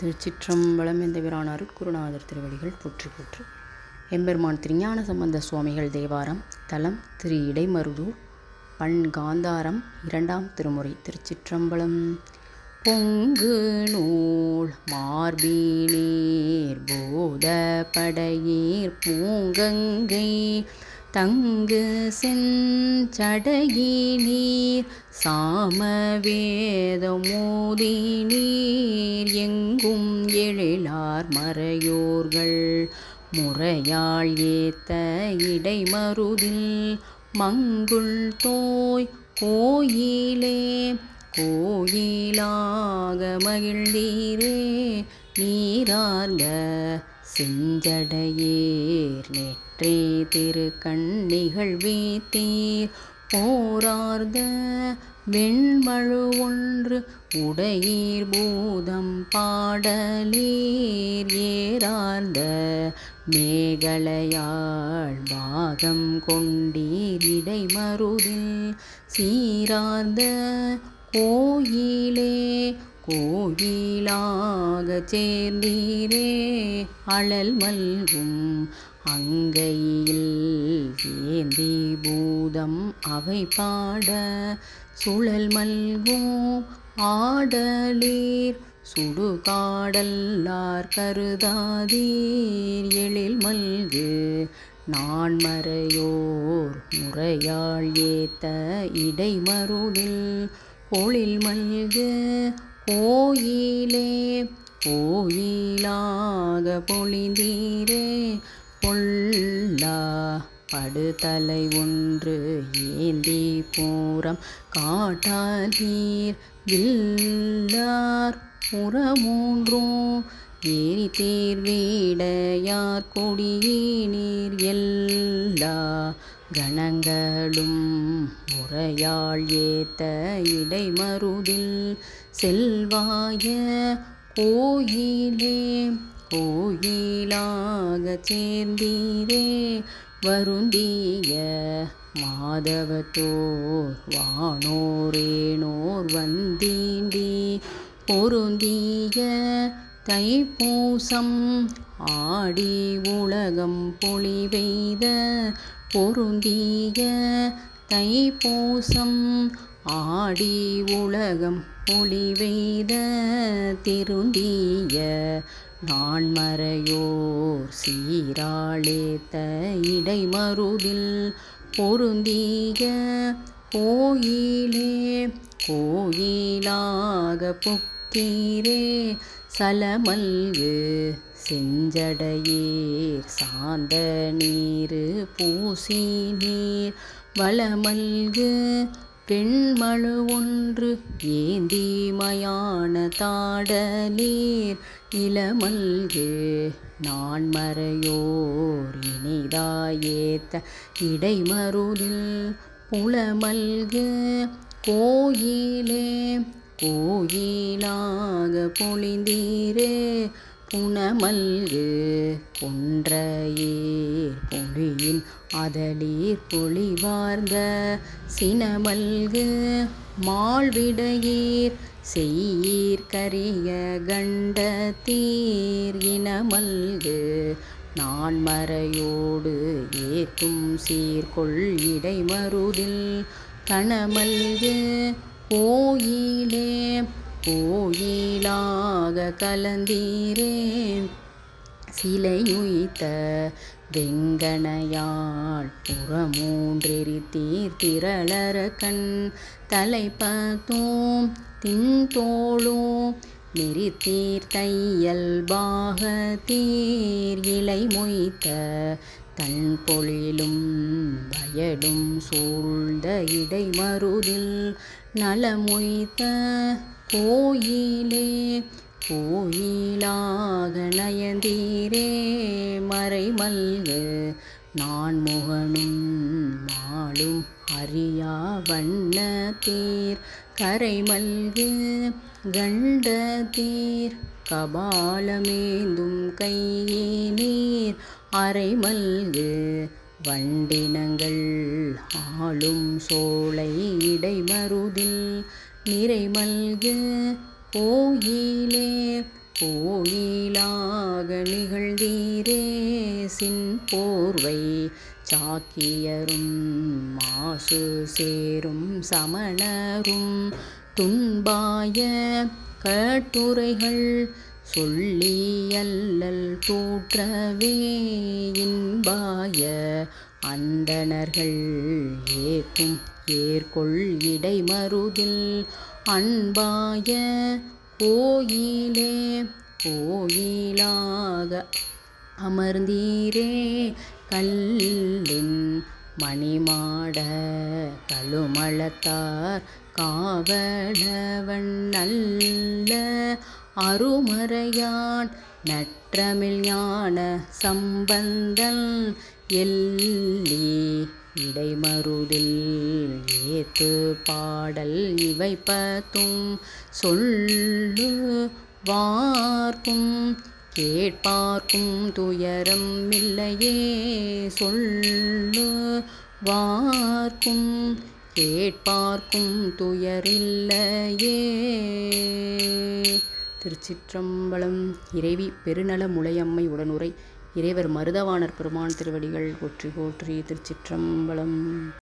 திருச்சிற்றம்பலம் எந்த வீரானார் குருநாதர் திருவடிகள் போற்றி போற்று எம்பெருமான் திருஞான சம்பந்த சுவாமிகள் தேவாரம் தலம் திரு இடைமருதூர் பண் காந்தாரம் இரண்டாம் திருமுறை திருச்சிற்றம்பலம். பொங்கு நூல் மார்பினீர் போத படையீர் பூங்கங்கை தங்கு செஞ்சடையினீர் சாமவேதமோதி நீர் மறையோர்கள் முறையாள் ஏத்த இடைமருதில் மங்குள் தோய் கோயிலே கோயிலாக மகிழ்ந்தீரே நீரார்ந்த செஞ்சடையேர். நெற்றே திருக்கண்ணிகள் வீத்தீர். போரார்ந்த வெண்மழு ஒன்று உடையீர் பூதம் பாடலீர் ஏறார்ந்த மேகலையாள் பாகம் கொண்டீர் இடைமருதில் சீரார்ந்த கோயிலே கோயிலாக சேர்ந்தீரே அழல் மல்கும் அங்கையில் ஏந்தி பூதம் அவை பாட சுழல் மல்கும் ஆடலீர். சுடுகாடல்லார் கருதாதீர். எழில் மல்கு நான் மறையோர் முறையாள் ஏத்த இடைமருதில் பொழில் மல்கு கோயிலே கோயிலாக பொழிந்தீரே. பொல்லா படுதலை ஒன்று ஏந்தி பூரம் காட்டாதீர். வில்லார் புறமூன்றும் ஏறி தேர் வீடையார் எல்லா கணங்களும் முறையாள் ஏத்த இடைமருதில் செல்வாய கோயிலே கோயிலாகச் சேர்ந்தீரே வருந்திய மாதவத்தோர் வானோரேனோர் வந்தீண்டி பொருந்திய தைப்பூசம் ஆடி உலகம் பொழிவெய்த பொருந்திய தைப்பூசம் ஆடி உலகம் பொழிவெய்த திருந்திய நான் மறையோர் சீராளேத்த இடைமருதில் பொருந்திய கோயிலே கோயிலாக புக்கீரே சலமல்கு செஞ்சடையீர். சாந்த நீர் பூசி நீர் வளமல்கு பெண்மழு ஒன்று ஏந்தி மயான தாடலீர். இளமல்கு நான் மறையோர் இனிதாயேத்த இடைமருதில் புலமல்கு கோயிலே கோயிலாக பொழிந்தீரே புனமல்கு கொன்றையீர் பொழியின் அதலீர் பொழிவார்ந்த சினமல்கு மாழ்விடையீர் செய்யீர் கரிய கண்ட தீர் இனமல்கு நான் மறையோடு ஏத்தும் சீர்கொள் இடைமருதில் கணமல்கு கோயிலே கோயிலாக கலந்தீரே. சிலையுயித்த வெங்கனையாள் புறமூன்றெறி தீர்த்திரளர கண். தலைப்பத்தோம் தின்தோளும் நெறித்தீர் தையல் இலை மொய்த்த தன் பொழிலும் வயடும் சூழ்ந்த இடைமருதில் நலமொய்த்த கோயிலே கோயிலாக நயந்தீரே மறைமல்கு நான் முகனும் மாளும் அறியா வண்ண தீர் கரைமல்கு கண்டதீர் கபாலமேந்தும் கையே நீர் அரைமல்கு வண்டினங்கள் ஆளும் சோலை இடைமருதில் நிறைமல்கு கோயிலே கோயிலாக நிகழ்ந்தீரே சின் போர்வை சாக்கியரும் மாசு சேரும் சமணரும் துன்பாய கட்டுரைகள் சொல்லி அல்லல் தூற்றவே இன்பாய அந்தணர்கள் ஏற்கும் ஏற்கொள் இடைமருதில் அன்பாய கோயிலே கோயிலாக அமர்ந்தீரே கல்லின் மணிமாட கழுமளத்தார் காவலவன் நல்ல அருமறையான் நற்றமிழ் ஞான சம்பந்தல் எல்லி இடைமருதில் ஏத்து பாடல் இவை பத்தும் சொல்லு வார்க்கும் கேட்பார்க்கும் துயரம் இல்லையே சொல்லு வார்க்கும் கேட்பார்க்கும் துயரில்லையே திருச்சிற்றம்பலம். இறைவி பெருநல முளையம்மை உடனுரை. இறைவர் மருதவாணர் பெருமான் திருவடிகள் போற்றி போற்றி திருச்சிற்றம்பலம்.